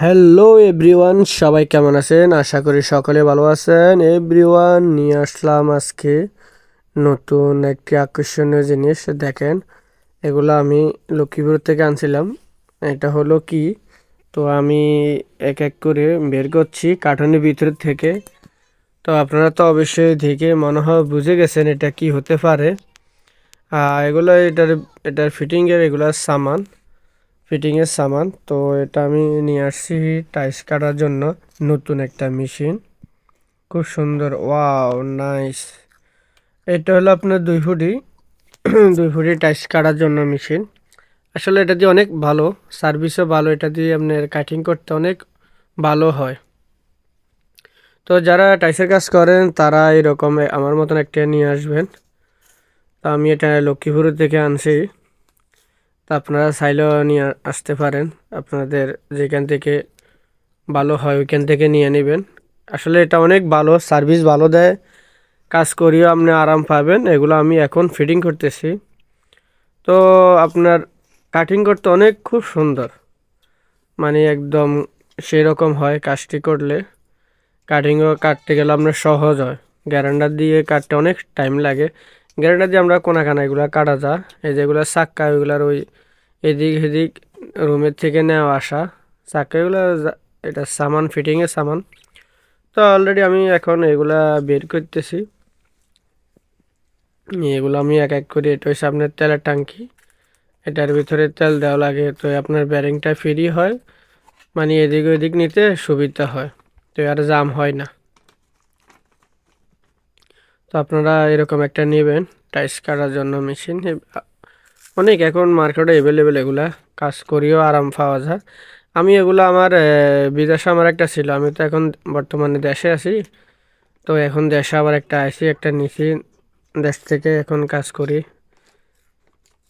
Hello everyone সবাই কেমন আছেন? আশা করি সকলে ভালো আছেন। এভরিওয়ান নিয়ে আসলাম আজকে নতুন একটি আকর্ষণীয় জিনিস। দেখেন, এগুলো আমি লক্ষ্মীপুর থেকে আনছিলাম। এটা হলো কি? তো আমি এক এক করে বের করছি কার্টুনের ভিতর থেকে। তো আপনারা তো অবশ্যই দেখে মনে হয় বুঝে গেছেন এটা কি হতে পারে। এগুলো এটার এটার ফিটিংয়ের এগুলো সামান। ফিটিংয়ের সামান। তো এটা আমি নিয়ে আসছি টাইস কাটার জন্য নতুন একটা মেশিন খুব সুন্দর। ওয়াও নাইস এটা হলো আপনার দুই ফুটি। দুই ফুটি টাইস কাটার জন্য মেশিন আসলে এটা দিয়ে অনেক ভালো। সার্ভিসও ভালো। এটা দিয়ে আপনার কাটিং করতে অনেক ভালো হয়। তো যারা টাইসের কাজ করেন, তারা এরকম আমার মতন একটা নিয়ে আসবেন। তো আমি এটা লক্ষ্মীপুর থেকে আনছি। তা আপনারা চাইলেও নিয়ে আসতে পারেন। আপনাদের যেখান থেকে ভালো হয় ওইখান থেকে নিয়ে নেবেন। আসলে এটা অনেক ভালো সার্ভিস ভালো দেয়। কাজ করিও আপনি আরাম পাবেন। এগুলো আমি এখন ফিটিং করতেছি। তো আপনার কাটিং করতে অনেক খুব সুন্দর। মানে একদম সেই রকম হয় কাজটি করলে। কাটিংও কাটতে গেলে আপনার সহজ হয়। গ্যারান্ডার দিয়ে কাটতে অনেক টাইম লাগে। গ্যারান্ডার দিয়ে আমরা কোনা কানা এগুলো কাটা যা, এই যেগুলো চাক্কা ওইগুলার ওই এদিক এদিক রুমের থেকে নেওয়া আসা। চাক্কা এগুলো এটা সামান ফিটিংয়ের সামান। তো অলরেডি আমি এখন এগুলা বের করতেছি। এগুলো আমি এক এক করে, এটা হচ্ছে আপনার তেলের ট্যাঙ্কি এটার ভিতরে তেল দেওয়া লাগে, তো আপনার ব্যারিংটা ফ্রি হয়। মানে এদিক ওদিক নিতে সুবিধা হয়। তো আর জাম হয় না। আপনারা এরকম একটা নেবেন টাইস কাটার জন্য মেশিন অনেক এখন মার্কেটে অ্যাভেলেবেল এগুলা, কাজ করিও আরাম পাওয়া যায়। আমি এগুলো আমার বিদেশে আমার একটা ছিল, আমি তো এখন বর্তমানে দেশে আছি। তো এখন দেশে আবার একটা আইসি, একটা নিছি, দেশ থেকে এখন কাজ করি।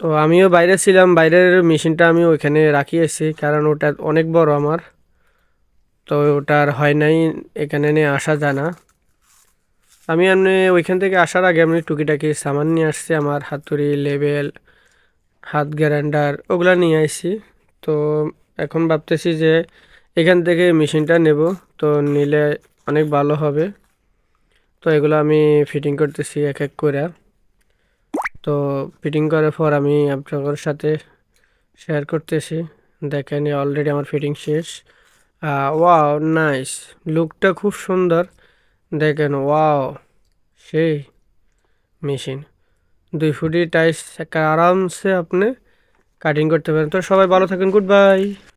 তো আমিও বাইরে ছিলাম, বাইরের মেশিনটা আমি ওইখানে রাখিয়েছি কারণ ওটা অনেক বড় আমার। তো ওটার হয় নাই, এখানে নিয়ে আসা যায় না। আমি এমনি ওইখান থেকে আসার আগে আমি টুকিটাকি সামান নিয়ে আসছি, আমার হাতুড়ি, লেবেল, হাত গ্যারান্ডার ওগুলো নিয়ে আসছি তো এখন ভাবতেছি যে এখান থেকে মেশিনটা নেব, তো নিলে অনেক ভালো হবে। তো এগুলো আমি ফিটিং করতেছি এক এক করে। তো ফিটিং করার পর আমি আপনাদের সাথে শেয়ার করতেছি। দেখেন অলরেডি আমার ফিটিং শেষ। ওয়াও নাইস লুকটা খুব সুন্দর। দেখেন, ওয়াও, সেই মেশিন। দুই ফুটি টাইস আরামসে আপনি কাটিং করতে পারেন। তো সবাই ভালো থাকেন, গুড বাই।